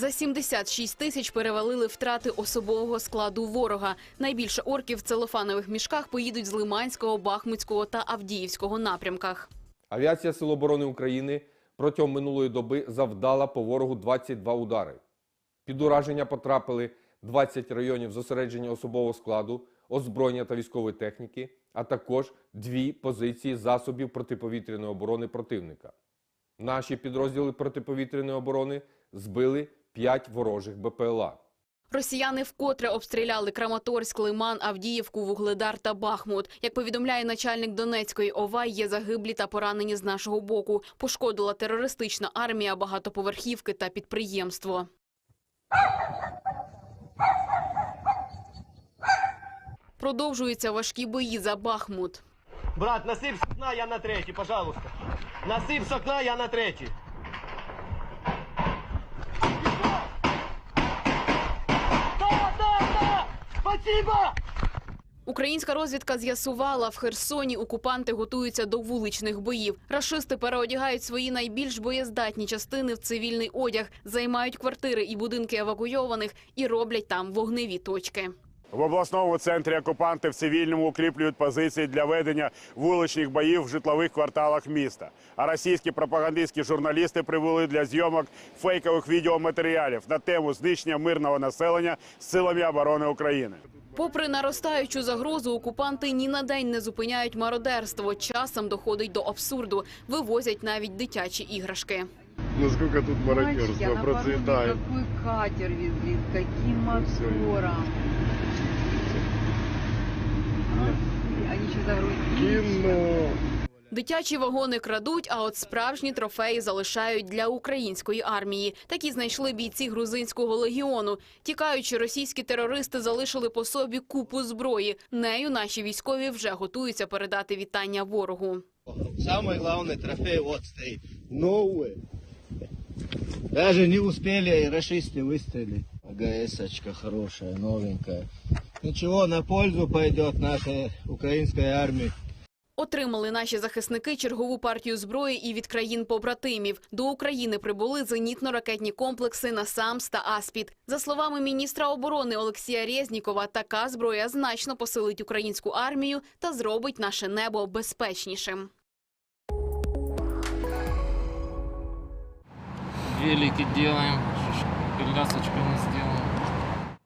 За 76 тисяч перевалили втрати особового складу ворога. Найбільше орків в целофанових мішках поїдуть з Лиманського, Бахмутського та Авдіївського напрямках. Авіація Сил оборони України протягом минулої доби завдала по ворогу 22 удари. Під ураження потрапили 20 районів зосередження особового складу, озброєння та військової техніки, а також дві позиції засобів протиповітряної оборони противника. Наші підрозділи протиповітряної оборони збили 5 ворожих БПЛА. Росіяни вкотре обстріляли Краматорськ, Лиман, Авдіївку, Вугледар та Бахмут. Як повідомляє начальник Донецької ОВА, є загиблі та поранені з нашого боку. Пошкодила терористична армія, багатоповерхівки та підприємство. Продовжуються важкі бої за Бахмут. Брат, насип с окна, я на третій, пожалуйста. Насип с окна, я на третій. Да, да, да! Спасибо! Українська розвідка з'ясувала, в Херсоні окупанти готуються до вуличних боїв. Рашисти переодягають свої найбільш боєздатні частини в цивільний одяг, займають квартири і будинки евакуйованих і роблять там вогневі точки. В обласному центрі окупанти в цивільному укріплюють позиції для ведення вуличних боїв в житлових кварталах міста. А російські пропагандистські журналісти прибули для зйомок фейкових відеоматеріалів на тему знищення мирного населення з силами оборони України. Попри наростаючу загрозу, окупанти ні на день не зупиняють мародерство. Часом доходить до абсурду. Вивозять навіть дитячі іграшки. Насколько тут мародерство процветает. какой катер везли, с каким мотором А, Они еще загрузились. Кино. Дитячі вагони крадуть, а от справжні трофеї залишають для української армії. Такі знайшли бійці грузинського легіону. Тікаючи, російські терористи залишили по собі купу зброї. Нею наші військові вже готуються передати вітання ворогу. Самый главный трофей вот стоит. Новый. Даже не успели расисты выстрелить. АГС-очка хорошая, новенькая. Ничего, на пользу пойдет нашей украинской армии. Отримали наші захисники чергову партію зброї і від країн побратимів. До України прибули зенітно-ракетні комплекси «Насамс» та «Аспід». За словами міністра оборони Олексія Резнікова, така зброя значно посилить українську армію та зробить наше небо безпечнішим. велики делаем, колясочку не сделаем.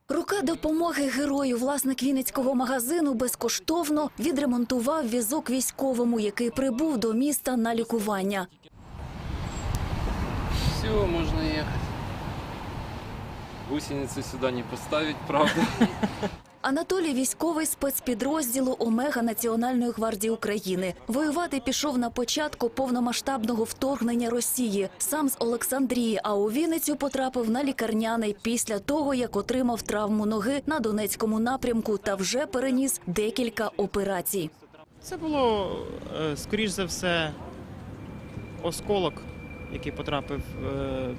Рука допомоги герою, власник вінницького магазину, безкоштовно відремонтував візок військовому, який прибув до міста на лікування. Все, можна їхати. Гусеницы сюди не поставить, правда. Анатолій військовий спецпідрозділу Омега Національної гвардії України. Воювати пішов на початку повномасштабного вторгнення Росії. Сам з Олександрії, а у Вінницю потрапив на лікарняний після того, як отримав травму ноги на Донецькому напрямку та вже переніс декілька операцій. Це було, е, скоріш за все, осколок, який потрапив е,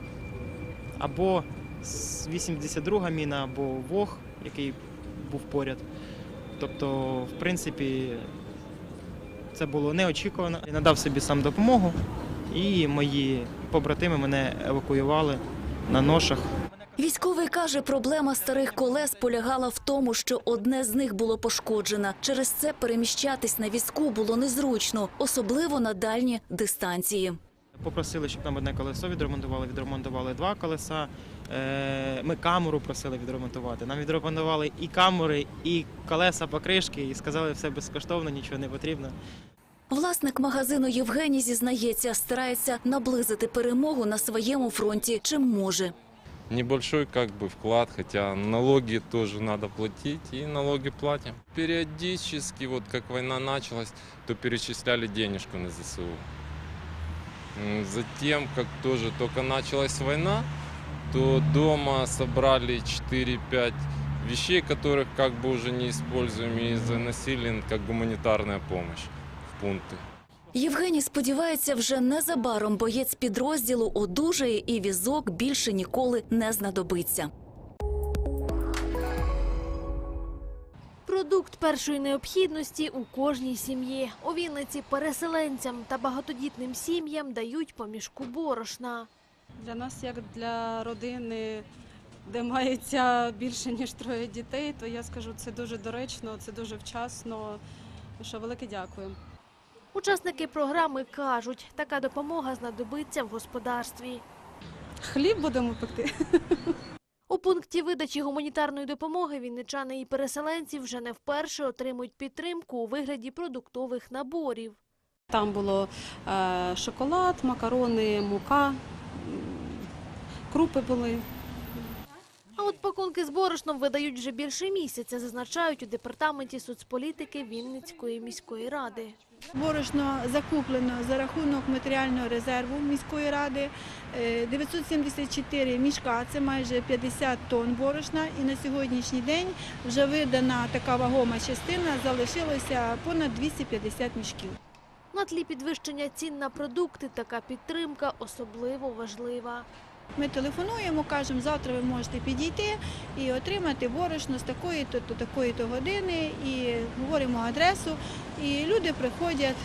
або з 82 міна, або вог, який був поряд. Тобто, в принципі, це було неочікувано. Я надав собі сам допомогу, і мої побратими мене евакуювали на ношах. Військовий каже, проблема старих колес полягала в тому, що одне з них було пошкоджено. Через це переміщатись на візку було незручно, особливо на дальні дистанції. Попросили, щоб нам одне колесо відремонтували, відремонтували два колеса. Е, Ми камеру просили відремонтувати. Нам відремонтували і камери, і колеса покришки, і сказали, все безкоштовно, нічого не потрібно. Власник магазину Євгеній зізнається, старається наблизити перемогу на своєму фронті, чим може. Небольшой как бы вклад, хотя налоги тоже надо платить, и налоги платим. Периодически, вот как война началась, то перечисляли денежку на ЗСУ. Затем, как тоже только началась война, то дома собрали 4-5 вещей, которых как бы уже не используем, и заносили как гуманитарная помощь в пункты. Євгеній сподівається, вже незабаром боєць підрозділу одужає і візок більше ніколи не знадобиться. Продукт першої необхідності у кожній сім'ї. У Вінниці переселенцям та багатодітним сім'ям дають по мішку борошна. Для нас, як для родини, де мається більше ніж троє дітей, то я скажу, це дуже доречно, це дуже вчасно. Що велике дякую. Учасники програми кажуть, така допомога знадобиться в господарстві. Хліб будемо пекти. У пункті видачі гуманітарної допомоги вінничани і переселенці вже не вперше отримують підтримку у вигляді продуктових наборів. Там було е, шоколад, макарони, мука, крупи були. А от пакунки з борошном видають вже більше місяця, зазначають у департаменті соцполітики Вінницької міської ради. Борошно закуплено за рахунок матеріального резерву міської ради. Е, 974 мішка, це майже 50 тонн борошна. І на сьогоднішній день вже видана така вагома частина, залишилося понад 250 мішків. На тлі підвищення цін на продукти така підтримка особливо важлива. Ми телефонуємо, кажемо, завтра ви можете підійти і отримати борошно з такої-то до такої-то години, і говоримо адресу, і люди приходять.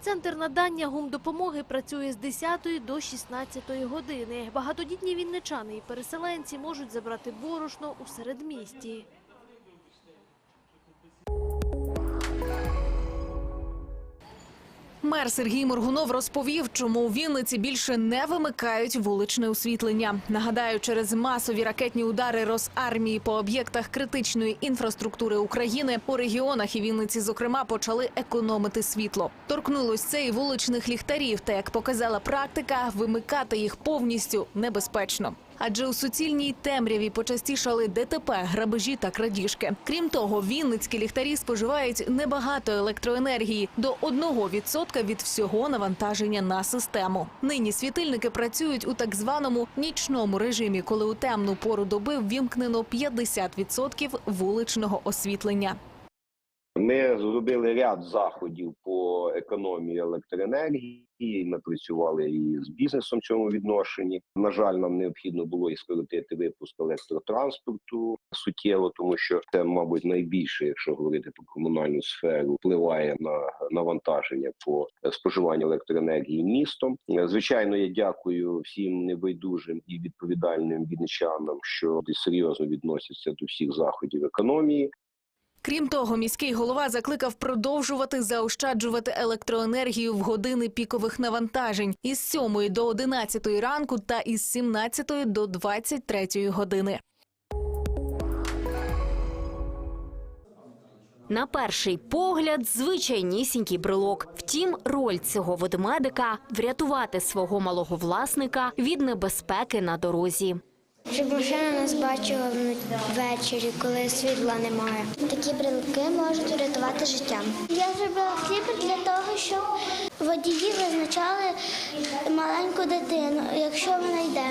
Центр надання гумдопомоги працює з 10 до 16 години. Багатодітні вінничани і переселенці можуть забрати борошно у середмісті. Мер Сергій Моргунов розповів, чому у Вінниці більше не вимикають вуличне освітлення. Нагадаю, через масові ракетні удари Росармії по об'єктах критичної інфраструктури України у регіонах і Вінниці, зокрема, почали економити світло. Торкнулось це і вуличних ліхтарів. Та як показала практика, вимикати їх повністю небезпечно. Адже у суцільній темряві почастішали ДТП, грабежі та крадіжки. Крім того, вінницькі ліхтарі споживають небагато електроенергії до 1% від всього навантаження на систему. Нині світильники працюють у так званому нічному режимі, коли у темну пору доби ввімкнено 50% вуличного освітлення. Ми зробили ряд заходів по економії електроенергії. Ми працювали і з бізнесом в цьому відношенні. На жаль, нам необхідно було і скоротити випуск електротранспорту суттєво, тому що це, мабуть, найбільше, якщо говорити про комунальну сферу, впливає на навантаження по споживанню електроенергії містом. Звичайно, я дякую всім небайдужим і відповідальним вінничанам, що серйозно відносяться до всіх заходів економії. Крім того, міський голова закликав продовжувати заощаджувати електроенергію в години пікових навантажень із 7 до 11 ранку та із 17 до 23 години. На перший погляд, звичайнісінький брелок. Втім, роль цього ведмедика врятувати свого малого власника від небезпеки на дорозі. Щоб машина нас бачила ввечері, коли світла немає. Такі брелки можуть врятувати життя. Я зробила кліпер для того, щоб водії визначали маленьку дитину, якщо вона йде.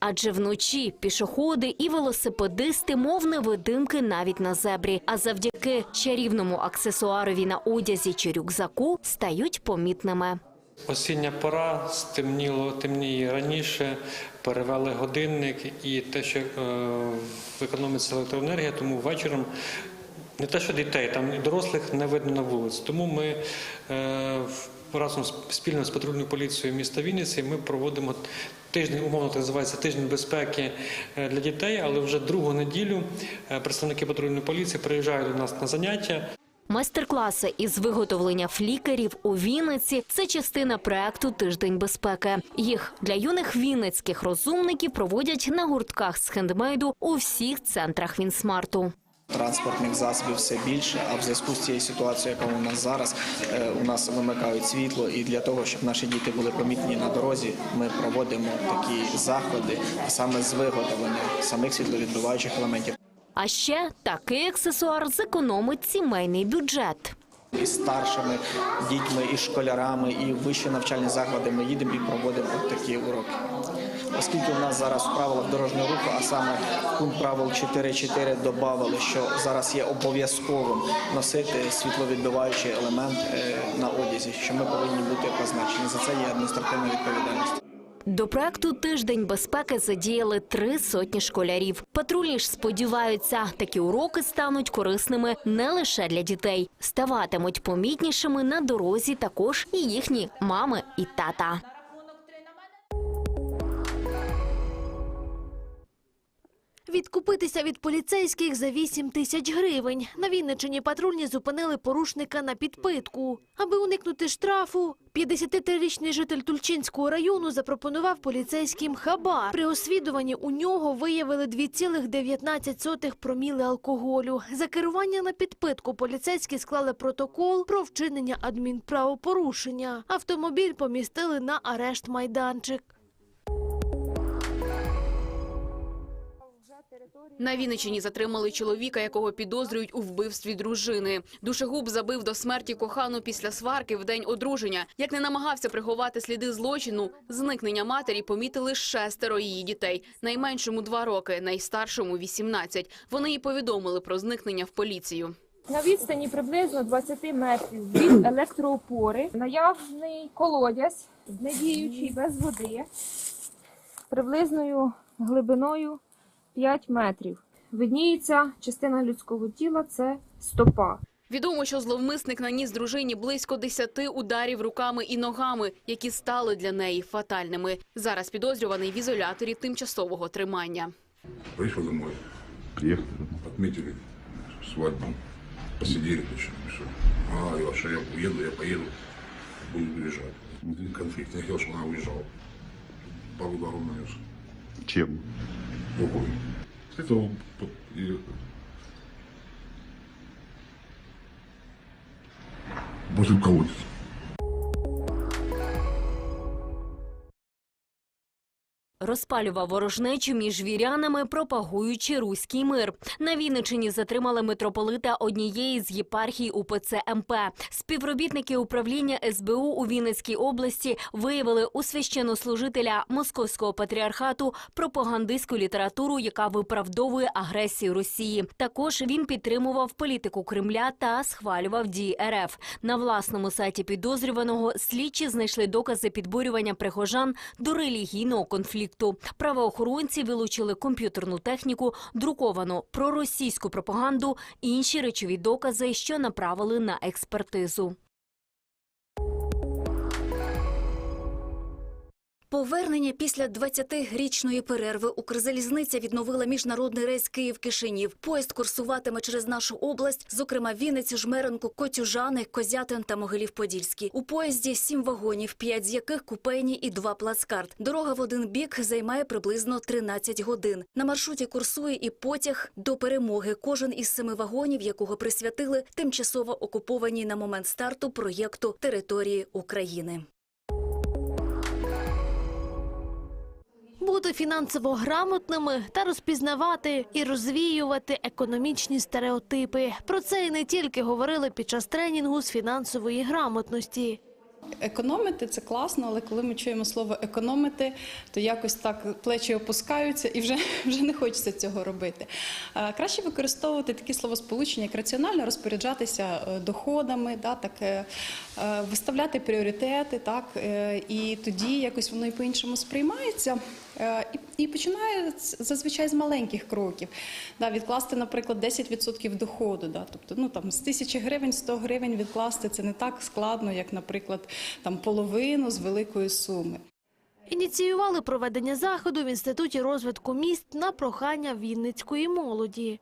Адже вночі пішоходи і велосипедисти, мов невидимки навіть на зебрі. А завдяки чарівному аксесуарові на одязі чи рюкзаку стають помітними. Осіння пора стемніло, темніє раніше, перевели годинник і те, що е, економиться електроенергія, тому вечором не те, що дітей, там і дорослих не видно на вулиці. Тому ми е, разом спільно з патрульною поліцією міста Вінниці ми проводимо тиждень, умовно так називається тиждень безпеки е, для дітей, але вже другу неділю е, представники патрульної поліції приїжджають до нас на заняття. Майстер-класи із виготовлення флікерів у Вінниці це частина проекту Тиждень безпеки. Їх для юних вінницьких розумників проводять на гуртках з хендмейду у всіх центрах Вінсмарту. Транспортних засобів все більше, а в зв'язку з цією ситуацією, яка у нас зараз, е, у нас вимикають світло, і для того, щоб наші діти були помітні на дорозі, ми проводимо такі заходи саме з виготовлення самих світловідбиваючих елементів. А ще такий аксесуар зекономить сімейний бюджет. І старшими дітьми, і школярами, і вищі навчальні заклади ми їдемо і проводимо такі уроки. Оскільки у нас зараз в правилах дорожнього руху, а саме пункт правил 4.4 додавали, що зараз є обов'язковим носити світловідбиваючий елемент е, на одязі, що ми повинні бути позначені. За це є адміністративна відповідальність. До проекту Тиждень безпеки задіяли три сотні школярів. Патрульні ж сподіваються, такі уроки стануть корисними не лише для дітей, ставатимуть помітнішими на дорозі також і їхні мами і тата. Відкупитися від поліцейських за 8 тисяч гривень. На Вінниччині патрульні зупинили порушника на підпитку. Аби уникнути штрафу, 53-річний житель Тульчинського району запропонував поліцейським хабар. При освідуванні у нього виявили 2,19 проміли алкоголю. За керування на підпитку поліцейські склали протокол про вчинення адмінправопорушення. Автомобіль помістили на арешт майданчик. На Вінниччині затримали чоловіка, якого підозрюють у вбивстві дружини. Душегуб забив до смерті кохану після сварки в день одруження. Як не намагався приховати сліди злочину, зникнення матері помітили шестеро її дітей. Найменшому – два роки, найстаршому – 18. Вони і повідомили про зникнення в поліцію. На відстані приблизно 20 метрів від електроопори наявний колодязь, недіючий без води, приблизною глибиною 5 метрів. Видніється частина людського тіла це стопа. Відомо, що зловмисник наніс дружині близько 10 ударів руками і ногами, які стали для неї фатальними. Зараз підозрюваний в ізоляторі тимчасового тримання. Приехал домой. Приехал. Отметили свадьбу. Посидели точно. А, я я уеду, я поеду. Буду уезжать. Конфликт. Не хотел, чтобы она уезжала. Пару ударов нанес. Чем? Это и... Возле колодец. Розпалював ворожнечу між вірянами, пропагуючи руський мир. На Вінниччині затримали митрополита однієї з єпархій УПЦ МП. Співробітники управління СБУ у Вінницькій області виявили у священнослужителя Московського патріархату пропагандистську літературу, яка виправдовує агресію Росії. Також він підтримував політику Кремля та схвалював дії РФ. На власному сайті підозрюваного слідчі знайшли докази підбурювання прихожан до релігійного конфлікту. Правоохоронці вилучили комп'ютерну техніку, друковану проросійську пропаганду, і інші речові докази, що направили на експертизу. Повернення після 20-річної перерви Укрзалізниця відновила міжнародний рейс Київ-Кишинів. Поїзд курсуватиме через нашу область, зокрема Вінницю, Жмеренку, Котюжани, Козятин та Могилів-Подільський. У поїзді сім вагонів, п'ять з яких купейні і два плацкарт. Дорога в один бік займає приблизно 13 годин. На маршруті курсує і потяг до перемоги. Кожен із семи вагонів, якого присвятили тимчасово окупованій на момент старту проєкту території України. Бути фінансово грамотними та розпізнавати і розвіювати економічні стереотипи. Про це і не тільки говорили під час тренінгу з фінансової грамотності. Економити це класно, але коли ми чуємо слово економити, то якось так плечі опускаються і вже, вже не хочеться цього робити. Краще використовувати такі словосполучення, як раціонально розпоряджатися е, доходами, да, так, е, е, виставляти пріоритети, так, і тоді якось воно і по-іншому сприймається. Е, І, починає зазвичай з маленьких кроків. Да, відкласти, наприклад, 10% доходу. Тобто, ну, там, з тисячі гривень 100 гривень відкласти це не так складно, як, наприклад, там, половину з великої суми. Ініціювали проведення заходу в Інституті розвитку міст на прохання Вінницької молоді.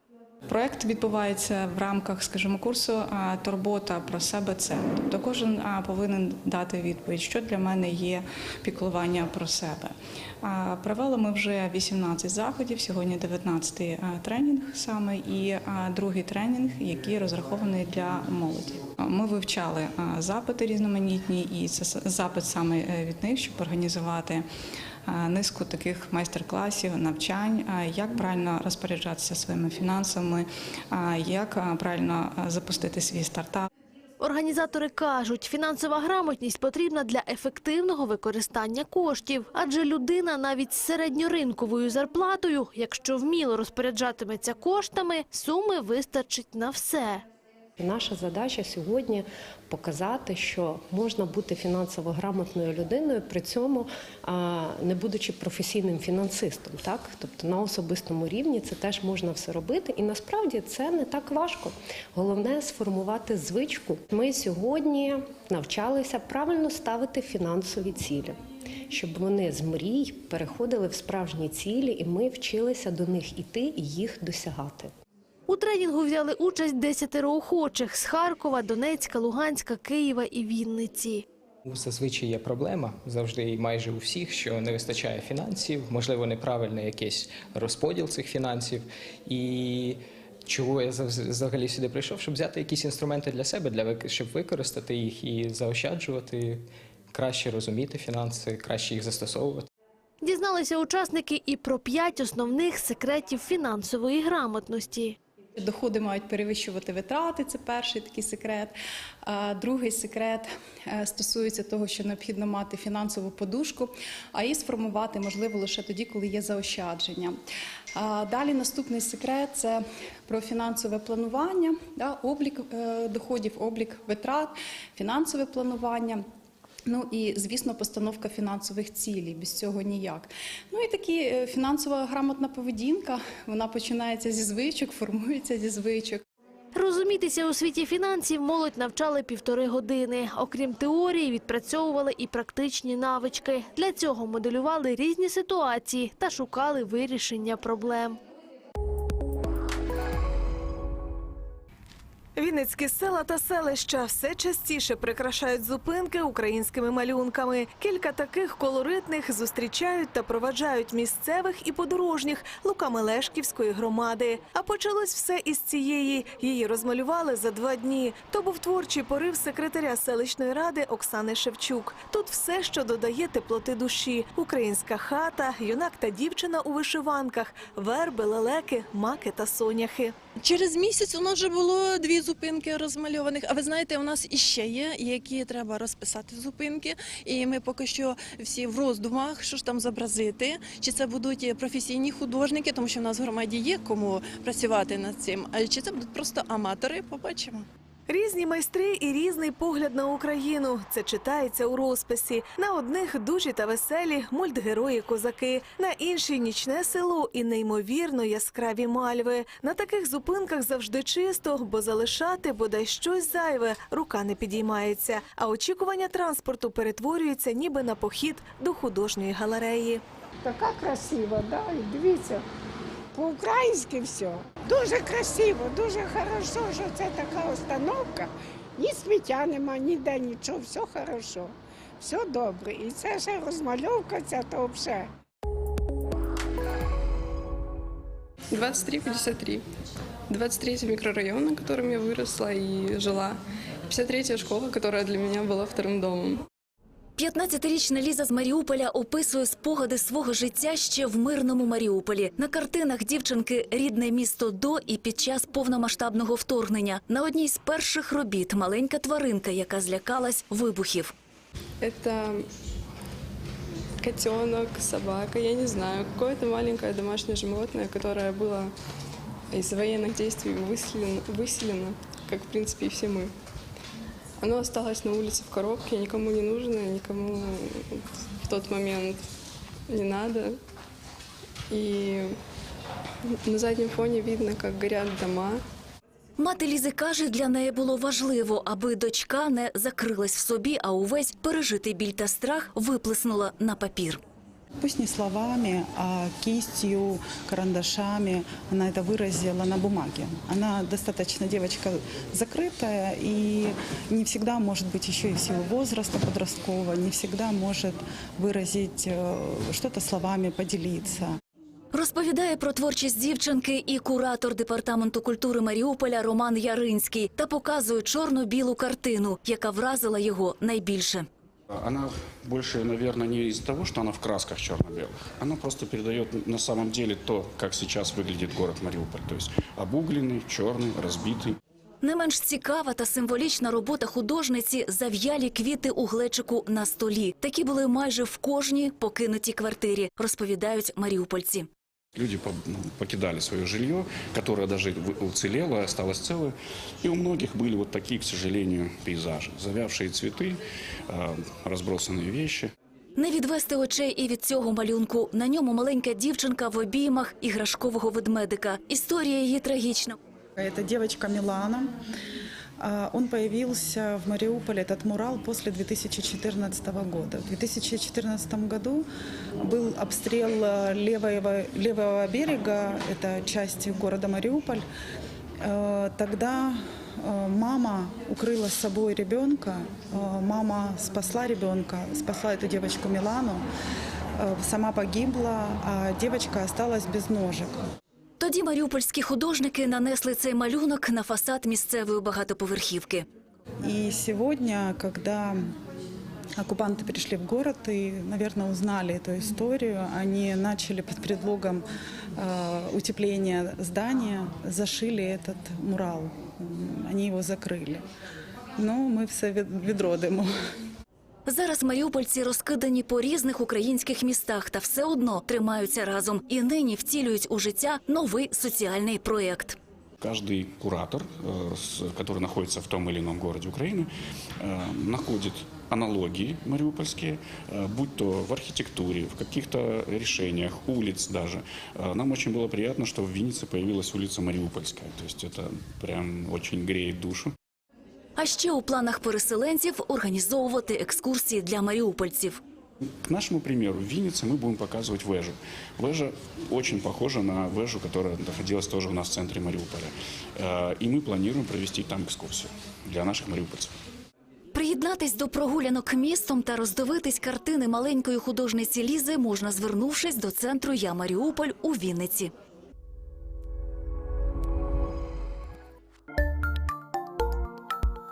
Проект відбувається в рамках, скажімо, курсу «Турбота про себе це. Тобто кожен повинен дати відповідь, що для мене є піклування про себе. Провели ми вже 18 заходів. Сьогодні 19-й тренінг саме і другий тренінг, який розрахований для молоді. Ми вивчали запити різноманітні, і це запит саме е, від них, щоб організувати низку таких майстер-класів, навчань, а, як правильно розпоряджатися своїми фінансами, а, як правильно запустити свій стартап. Організатори кажуть, фінансова грамотність потрібна для ефективного використання коштів, адже людина навіть з середньоринковою зарплатою, якщо вміло розпоряджатиметься коштами, суми вистачить на все. І наша задача сьогодні показати, що можна бути фінансово грамотною людиною, при цьому не будучи професійним фінансистом. Так, тобто на особистому рівні це теж можна все робити, і насправді це не так важко. Головне сформувати звичку. Ми сьогодні навчалися правильно ставити фінансові цілі. щоб вони з мрій переходили в справжні цілі, і ми вчилися до них іти і їх досягати. У тренінгу взяли участь десятеро охочих з Харкова, Донецька, Луганська, Києва і Вінниці. Зазвичай є проблема завжди і майже у всіх, що не вистачає фінансів, можливо, неправильний якийсь розподіл цих фінансів. І чого я взагалі сюди прийшов, щоб взяти якісь інструменти для себе, для щоб використати їх і заощаджувати, краще розуміти фінанси, краще їх застосовувати. Дізналися учасники і про п'ять основних секретів фінансової грамотності. Доходи мають перевищувати витрати. Це перший такий секрет. Другий секрет е, стосується того, що необхідно мати фінансову подушку, а її сформувати можливо лише тоді, коли є заощадження. Далі наступний секрет це про фінансове планування, облік е, доходів, облік витрат, фінансове планування. Ну і звісно, постановка фінансових цілей. Без цього ніяк. Ну і такі е, фінансова грамотна поведінка. Вона починається зі звичок, формується зі звичок. Розумітися у світі фінансів молодь навчали півтори години. Окрім теорії, відпрацьовували і практичні навички. Для цього моделювали різні ситуації та шукали вирішення проблем. Вінницькі села та селища все частіше прикрашають зупинки українськими малюнками. Кілька таких колоритних зустрічають та проваджають місцевих і подорожніх луками Лешківської громади. А почалось все із цієї. Її розмалювали за два дні. То був творчий порив секретаря селищної ради Оксани Шевчук. Тут все, що додає теплоти душі: українська хата, юнак та дівчина у вишиванках, верби, лелеки, маки та соняхи. Через місяць у нас вже було дві зупинки розмальованих. А ви знаєте, у нас іще є, які треба розписати зупинки. І ми поки що всі в роздумах, що ж там зобразити. Чи це будуть професійні художники, тому що в нас в громаді є кому працювати над цим. А чи це будуть просто аматори? Побачимо. Різні майстри і різний погляд на Україну. Це читається у розписі. На одних дужі та веселі мультгерої козаки, на інші нічне село і неймовірно яскраві мальви. На таких зупинках завжди чисто, бо залишати бодай щось зайве рука не підіймається. А очікування транспорту перетворюється ніби на похід до художньої галереї. Така красива, да, і дивіться, по-українськи все. Дуже красиво, дуже хорошо, що це така установка. Ні сміття нема, ніде нічого, все хорошо, все добре. І це ще розмальовка, ця то взагалі. 23-53. 23 микрорайон, на котором я выросла и жила. 53 школа, которая для меня была вторым домом. 15-річна Ліза з Маріуполя описує спогади свого життя ще в мирному Маріуполі. На картинах дівчинки рідне місто до і під час повномасштабного вторгнення. На одній з перших робіт маленька тваринка, яка злякалась вибухів. Это котенок, собака, я не знаю, какое-то маленькое домашнее животное, которое было из военных действий выселено, выселено, как, в принципе, и все мы. Оно осталось на улице в коробке, никому не нужно, никому в тот момент не надо. И на заднем фоне видно, как горят дома. Мати Лізи каже, для неї було важливо, аби дочка не закрилась в собі, а увесь пережитий біль та страх виплеснула на папір. Пусть не словами, а кистью, карандашами она это выразила на бумаге. Она достаточно девочка закрытая и не всегда, может быть, еще и в силу возраста подросткового, не всегда может выразить э, что-то словами, поделиться. Розповідає про творчість дівчинки і куратор департаменту культури Маріуполя Роман Яринський та показує чорно-білу картину, яка вразила його найбільше. Она больше, наверное, не из-за того, что она в красках черно-белых. Она просто передает на самом деле то, как сейчас выглядит город Мариуполь. То есть обугленный, черный, разбитый. Не менш цікава та символічна робота художниці зав'ялі квіти у глечику на столі. Такі були майже в кожній покинутій квартирі, розповідають маріупольці. Люди по- ну, покидали свое жилье, которое даже в- уцелело, осталось целое. И у многих были вот такие, к сожалению, пейзажи. Завявшие цветы, э, разбросанные вещи. Не відвести очей і від цього малюнку. На ньому маленька дівчинка в обіймах іграшкового ведмедика. Історія її трагічна. Это девочка Милана. А, Он появился в Мариуполе, этот мурал, после 2014 года. В 2014 году был обстрел э, левого, левого берега, это часть города Мариуполь. Э, Тогда э, мама укрыла с собой ребенка, мама спасла ребенка, спасла эту девочку Милану, сама погибла, а девочка осталась без ножек. Тоді маріупольські художники нанесли цей малюнок на фасад місцевої багатоповерхівки. И сегодня, когда оккупанты пришли в город и, наверное, узнали эту историю, они начали под предлогом э, утепления здания, зашили этот мурал. М, Они его закрыли. Но мы все від- відродимо. Зараз маріупольці розкидані по різних українських містах та все одно тримаються разом і нині втілюють у життя новий соціальний проєкт. Каждый куратор, э, с- который находится в том или ином городе Украины, э, находит аналогии мариупольские, э, будь то в архитектуре, в каких-то решениях, улиц даже. Э, Нам очень было приятно, что в Виннице появилась улица Мариупольская. То есть это прям очень греет душу. А ще у планах переселенців організовувати екскурсії для маріупольців. К нашему примеру, в Виннице мы будем показывать вежу. Вежа очень похожа на вежу, которая находилась тоже у нас в центре Мариуполя. Э, И мы планируем провести там экскурсию для наших мариупольцев. Приєднатись до прогулянок містом та роздивитись картини маленької художниці Лізи можна, звернувшись до центру Я Маріуполь у Вінниці.